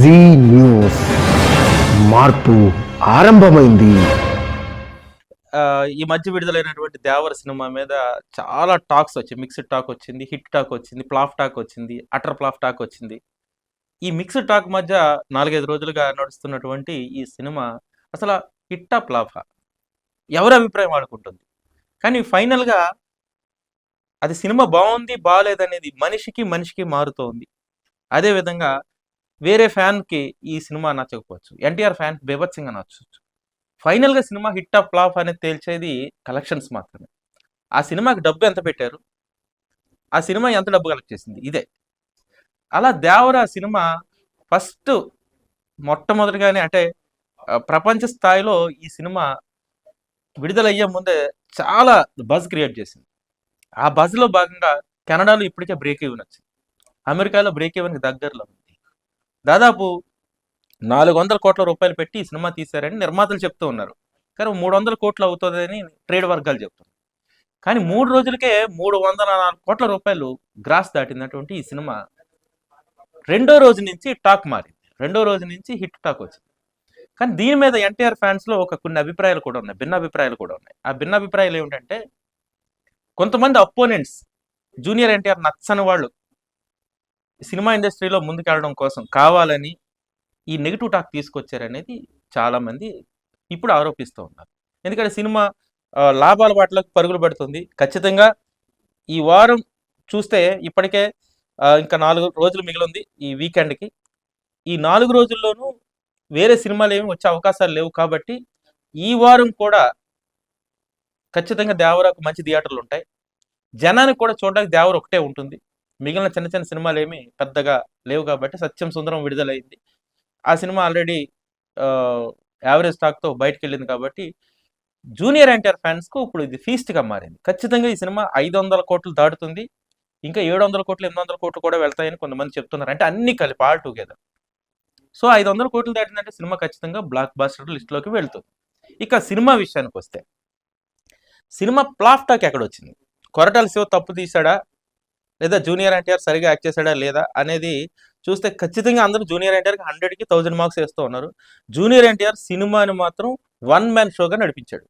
G news మార్పు ఆరంభమైంది. ఈ మధ్య విడుదలైనటువంటి దేవర సినిమా మీద చాలా టాక్స్ వచ్చాయి. మిక్స్డ్ టాక్ వచ్చింది హిట్ టాక్ వచ్చింది ప్లాఫ్ టాక్ వచ్చింది అటర్ ప్లాఫ్ టాక్ వచ్చింది. ఈ మిక్స్డ్ టాక్ మధ్య నాలుగైదు రోజులుగా నడుస్తున్నటువంటి ఈ సినిమా అసలు హిట్టా ప్లాఫా? ఎవరి అభిప్రాయం ఆడుకుంటుంది కానీ ఫైనల్గా అది సినిమా బాగుంది బాగాలేదనేది మనిషికి మనిషికి మారుతోంది. అదేవిధంగా వేరే ఫ్యాన్కి ఈ సినిమా నచ్చకపోవచ్చు. ఎన్టీఆర్ ఫ్యాన్ బీభత్సంగా నచ్చవచ్చు ఫైనల్గా సినిమా హిట్ ఆఫ్ ఫ్లాప్ అనేది తేల్చేది కలెక్షన్స్ మాత్రమే. ఆ సినిమాకి డబ్బు ఎంత పెట్టారు? ఆ సినిమా ఎంత డబ్బు కలెక్ట్ చేసింది? ఇదే. అలా దేవరా సినిమా ఫస్ట్ మొట్టమొదటిగానే అంటే ప్రపంచ స్థాయిలో ఈ సినిమా విడుదలయ్యే ముందే చాలా బజ్ క్రియేట్ చేసింది. ఆ బజ్లో భాగంగా కెనడాలో ఇప్పటికే బ్రేక్ ఈవెన్ వచ్చింది. అమెరికాలో బ్రేక్ ఈవెన్కి దగ్గరలో ఉంది. దాదాపు నాలుగు వందల కోట్ల రూపాయలు పెట్టి ఈ సినిమా తీశారని నిర్మాతలు చెప్తూ ఉన్నారు. కానీ మూడు వందల కోట్లు అవుతుందని ట్రేడ్ వర్గాలు చెప్తున్నారు కానీ మూడు రోజులకే మూడు వందల నాలుగు కోట్ల రూపాయలు గ్రాస్ దాటినటువంటి ఈ సినిమా రెండో రోజు నుంచి టాక్ మారింది. రెండో రోజు నుంచి హిట్ టాక్ వచ్చింది. కానీ దీని మీద ఎన్టీఆర్ ఫ్యాన్స్లో ఒక కొన్ని అభిప్రాయాలు కూడా ఉన్నాయి. భిన్న అభిప్రాయాలు కూడా ఉన్నాయి. ఆ భిన్న అభిప్రాయాలు ఏమిటంటే కొంతమంది అపోనెంట్స్ జూనియర్ ఎన్టీఆర్ నచ్చని వాళ్ళు సినిమా ఇండస్ట్రీలో ముందుకెళ్ళడం కోసం కావాలని ఈ నెగిటివ్ టాక్ తీసుకొచ్చారనేది చాలామంది ఇప్పుడు ఆరోపిస్తూ ఉన్నారు. ఎందుకంటే సినిమా లాభాల వాటిలోకి పరుగులు పెడుతుంది. ఖచ్చితంగా ఈ వారం చూస్తే ఇప్పటికే ఇంకా నాలుగు రోజులు మిగిలింది ఈ వీకెండ్కి. ఈ నాలుగు రోజుల్లోనూ వేరే సినిమాలు ఏమి వచ్చే అవకాశాలు లేవు కాబట్టి ఈ వారం కూడా ఖచ్చితంగా దేవరాకు మంచి థియేటర్లు ఉంటాయి. జనానికి కూడా చూడడానికి దేవర ఒకటే ఉంటుంది. మిగిలిన చిన్న చిన్న సినిమాలు ఏమి పెద్దగా లేవు కాబట్టి సత్యం సుందరం విడుదలైంది. ఆ సినిమా ఆల్రెడీ యావరేజ్ స్టాక్తో బయటకు వెళ్ళింది కాబట్టి జూనియర్ ఎన్టీఆర్ ఫ్యాన్స్కు ఇప్పుడు ఇది ఫీస్ట్గా మారింది. ఖచ్చితంగా ఈ సినిమా ఐదు వందల కోట్లు దాటుతుంది. ఇంకా ఏడు వందల కోట్లు ఎనిమిది వందల కోట్లు కూడా వెళ్తాయని కొంతమంది చెప్తున్నారు. అంటే అన్ని కలిపి ఆల్ టుగెదర్. సో ఐదు వందల కోట్లు దాటిందంటే సినిమా ఖచ్చితంగా బ్లాక్ బాస్టర్ లిస్ట్లోకి వెళ్తుంది. ఇక సినిమా విషయానికి వస్తే సినిమా ప్లాఫ్ టాక్ ఎక్కడ వచ్చింది కొరటాల శివ తప్పు తీశాడా? లేదా జూనియర్ ఎన్టీఆర్ సరిగా యాక్ట్ చేశాడా లేదా అనేది చూస్తే ఖచ్చితంగా అందరూ జూనియర్ ఎన్టీఆర్కి హండ్రెడ్కి థౌజండ్ మార్క్స్ వేస్తూ ఉన్నారు. జూనియర్ ఎన్టీఆర్ సినిమాని మాత్రం వన్ మ్యాన్ షోగా నడిపించాడు.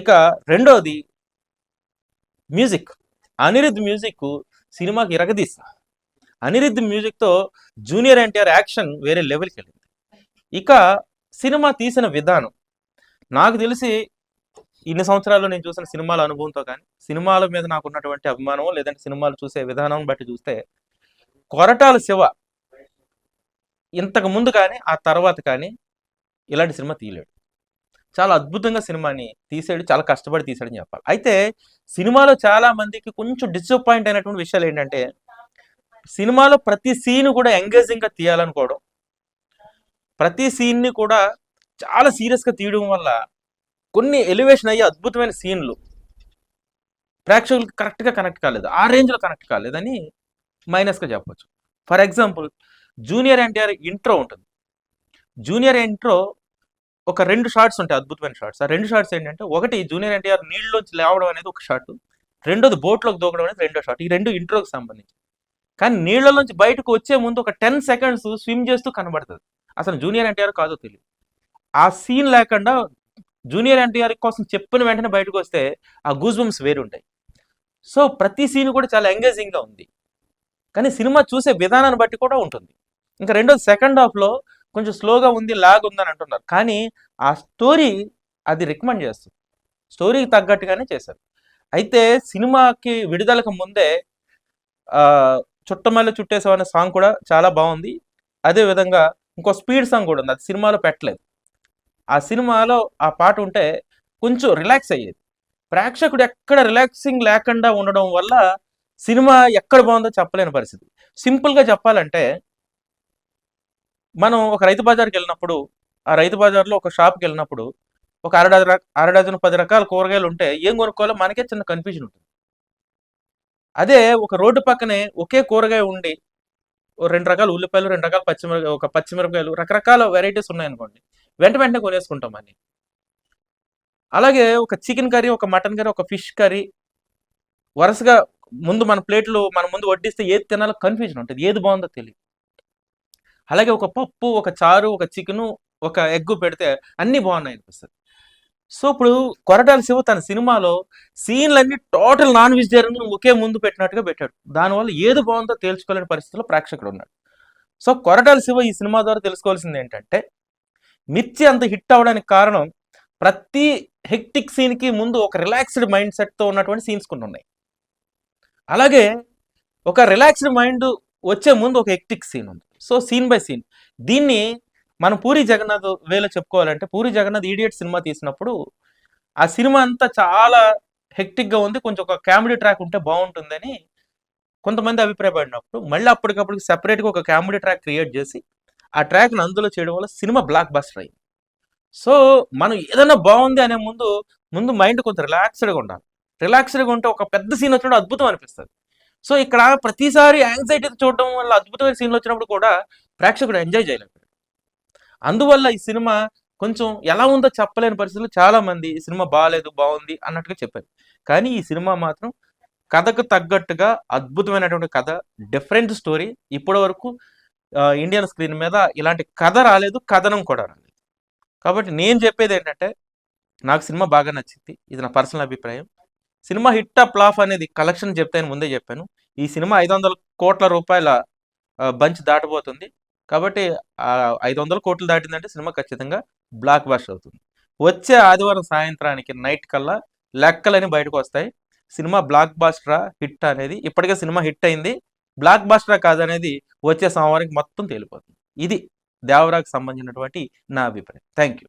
ఇక రెండోది మ్యూజిక్ అనిరుద్ధ్ మ్యూజిక్ సినిమాకి ఇరగదీస. అనిరుద్ధ్ మ్యూజిక్తో జూనియర్ ఎన్టీఆర్ యాక్షన్ వేరే లెవెల్కి వెళ్ళింది. ఇక సినిమా తీసిన విధానం. నాకు తెలిసి ఇన్ని సంవత్సరాల్లో నేను చూసిన సినిమాల అనుభవంతో కానీ సినిమాల మీద నాకు ఉన్నటువంటి అభిమానం లేదంటే సినిమాలు చూసే విధానం బట్టి చూస్తే కొరటాల శివ ఇంతకు ముందు కానీ ఆ తర్వాత కానీ ఇలాంటి సినిమా తీయలేడు. చాలా అద్భుతంగా సినిమాని తీసాడు చాలా కష్టపడి తీసాడని చెప్పాలి. అయితే సినిమాలో చాలా మందికి కొంచెం డిసప్పాయింట్ అయినటువంటి విషయాలు ఏంటంటే సినిమాలో ప్రతి సీన్ కూడా ఎంగేజింగ్గా తీయాలనుకోవడం ప్రతి సీన్ని కూడా చాలా సీరియస్గా తీయడం వల్ల కొన్ని ఎలివేషన్ అయ్యే అద్భుతమైన సీన్లు ప్రేక్షకులకు కరెక్ట్గా కనెక్ట్ కాలేదు. ఆ రేంజ్లో కనెక్ట్ కాలేదని మైనస్గా చెప్పవచ్చు for example junior NTR intro ఉంటుంది. జూనియర్ ఇంట్రో ఒక రెండు షార్ట్స్ ఉంటాయి అద్భుతమైన షార్ట్స్ ఆ రెండు షార్ట్స్ ఏంటంటే ఒకటి జూనియర్ ఎన్టీఆర్ నీళ్ళలోంచి లేవడం అనేది ఒక షాట్ రెండోది బోట్లోకి దూకడం అనేది రెండో షాట్ ఈ రెండు ఇంట్రోకి సంబంధించి. కానీ నీళ్ళలోంచి బయటకు వచ్చే ముందు ఒక టెన్ సెకండ్స్ స్విమ్ చేస్తూ కనబడుతుంది. అసలు జూనియర్ ఎన్టీఆర్ కాదో తెలియదు ఆ సీన్ లేకుండా జూనియర్ ఎన్టీఆర్ కోసం చెప్పిన వెంటనే బయటకు వస్తే ఆ గూజ్ బంప్స్ వేరు ఉంటాయి సో ప్రతి సీన్ కూడా చాలా ఎంగేజింగ్గా ఉంది. కానీ సినిమా చూసే విధానాన్ని బట్టి కూడా ఉంటుంది. ఇంకా రెండోది సెకండ్ హాఫ్లో కొంచెం స్లోగా ఉంది లాగ్ ఉందని అంటున్నారు. కానీ ఆ స్టోరీ అది రికమెండ్ చేస్తుంది. స్టోరీకి తగ్గట్టుగానే చేశారు. అయితే సినిమాకి విడుదలకు ముందే చుట్టమల్ల చుట్టేసావు అనే సాంగ్ కూడా చాలా బాగుంది. అదే విధంగా ఇంకో స్పీడ్ సాంగ్ కూడా ఉంది. అది సినిమాలో పెట్టలేదు. ఆ సినిమాలో ఆ పాట ఉంటే కొంచెం రిలాక్స్ అయ్యేది. ప్రేక్షకుడు ఎక్కడ రిలాక్సింగ్ లేకుండా ఉండడం వల్ల సినిమా ఎక్కడ బాగుందో చెప్పలేని పరిస్థితి. సింపుల్గా చెప్పాలంటే మనం ఒక రైతు బజార్కి వెళ్ళినప్పుడు ఆ రైతు బజార్లో ఒక షాప్కి వెళ్ళినప్పుడు ఒక అర అరడజన అర పది రకాల కూరగాయలు ఉంటే ఏం కొనుక్కోవాలో మనకే చిన్న కన్ఫ్యూజన్ ఉంటుంది. అదే ఒక రోడ్డు పక్కనే ఒకే కూరగాయ ఉండి రెండు రకాల ఉల్లిపాయలు రెండు రకాల పచ్చిమిరపకాయ ఒక పచ్చిమిరపకాయలు రకరకాల వెరైటీస్ ఉన్నాయనుకోండి వెంట వెంటనే కొనేసుకుంటాం అని అలాగే ఒక చికెన్ కర్రీ ఒక మటన్ కర్రీ ఒక ఫిష్ కర్రీ వరుసగా ముందు మన ప్లేట్లు మన ముందు వడ్డిస్తే ఏది తినాలో కన్ఫ్యూజన్ ఉంటుంది. ఏది బాగుందో తెలియదు. అలాగే ఒక పప్పు ఒక చారు ఒక చికెను ఒక ఎగ్గు పెడితే అన్నీ బాగున్నాయి అనిపిస్తుంది. సో ఇప్పుడు కొరటాల శివ తన సినిమాలో సీన్లన్నీ టోటల్ నాన్ వెజిటేరియన్ ఒకే ముందు పెట్టినట్టుగా పెట్టాడు. దానివల్ల ఏది బాగుందో తేల్చుకోలేని పరిస్థితిలో ప్రేక్షకుడు ఉన్నాడు. సో కొరటాల శివ ఈ సినిమా ద్వారా తెలుసుకోవాల్సింది ఏంటంటే మిర్చి అంత హిట్ అవ్వడానికి కారణం ప్రతి హెక్టిక్ సీన్కి ముందు ఒక రిలాక్స్డ్ మైండ్ సెట్తో ఉన్నటువంటి సీన్స్ కొన్ని ఉన్నాయి. అలాగే ఒక రిలాక్స్డ్ మైండ్ వచ్చే ముందు ఒక హెక్టిక్ సీన్ ఉంది. So scene by scene. దీన్ని మనం పూరి జగన్నాథ్ వేలో చెప్పుకోవాలంటే పూరి జగన్నాథ్ ఈడియట్ సినిమా తీసినప్పుడు ఆ సినిమా అంతా చాలా హెక్టిక్గా ఉంది. కొంచెం ఒక కామెడీ ట్రాక్ ఉంటే బాగుంటుందని కొంతమంది అభిప్రాయపడినప్పుడు మళ్ళీ అప్పటికప్పుడు సెపరేట్గా ఒక కామెడీ ట్రాక్ క్రియేట్ చేసి ఆ ట్రాక్ను అందులో చేయడం వల్ల సినిమా బ్లాక్ బస్టర్ అయింది సో మనం ఏదైనా బాగుంది అనే ముందు ముందు మైండ్ కొంచెం రిలాక్స్డ్గా ఉండాలి. రిలాక్స్డ్గా ఉంటే ఒక పెద్ద సీన్ వచ్చినప్పుడు అద్భుతం అనిపిస్తుంది. సో ఇక్కడ ప్రతిసారి యాంగ్జైటీ చూడడం వల్ల అద్భుతమైన సీన్లు వచ్చినప్పుడు కూడా ప్రేక్షకుడు ఎంజాయ్ చేయలేదు అందువల్ల ఈ సినిమా కొంచెం ఎలా ఉందో చెప్పలేని పరిస్థితుల్లో చాలా మంది ఈ సినిమా బాగాలేదు బాగుంది అన్నట్టుగా చెప్పారు. కానీ ఈ సినిమా మాత్రం కథకు తగ్గట్టుగా అద్భుతమైనటువంటి కథ డిఫరెంట్ స్టోరీ ఇప్పటి వరకు ఇండియన్ స్క్రీన్ మీద ఇలాంటి కథ రాలేదు కథనం కూడా రాలేదు. కాబట్టి నేను చెప్పేది ఏంటంటే నాకు సినిమా బాగా నచ్చింది ఇది నా పర్సనల్ అభిప్రాయం. సినిమా హిట్ అప్ లాఫ్ అనేది కలెక్షన్ చెప్తాను ముందే చెప్పాను. ఈ సినిమా ఐదు వందల కోట్ల రూపాయల బంచ్ దాటబోతుంది. కాబట్టి ఐదు వందల కోట్లు దాటిందంటే సినిమా ఖచ్చితంగా బ్లాక్ బాస్ట్ అవుతుంది. వచ్చే ఆదివారం సాయంత్రానికి నైట్ కల్లా లెక్కలని బయటకు వస్తాయి. సినిమా బ్లాక్ బాస్టరా హిట్ అనేది ఇప్పటికే సినిమా హిట్ అయింది. బ్లాక్ బాస్టరా కాదనేది వచ్చే సోమవారం మొత్తం తేలిపోతుంది. ఇది దేవరాకు సంబంధించినటువంటి నా అభిప్రాయం. థ్యాంక్ యూ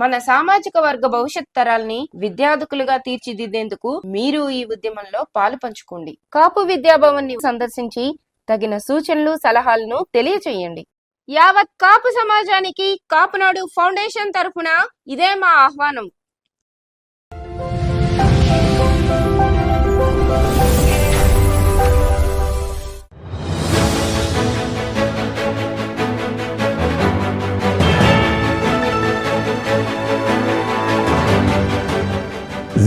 మన సామాజిక వర్గ భవిష్యత్ తరాల్ని విద్యార్థులుగా తీర్చిదిద్దేందుకు మీరు ఈ ఉద్యమంలో పాలు పంచుకోండి. కాపు విద్యాభవన్ని సందర్శించి తగిన సూచనలు సలహాలను తెలియచేయండి. యావత్ కాపు సమాజానికి కాపునాడు ఫౌండేషన్ తరఫున ఇదే మా ఆహ్వానం.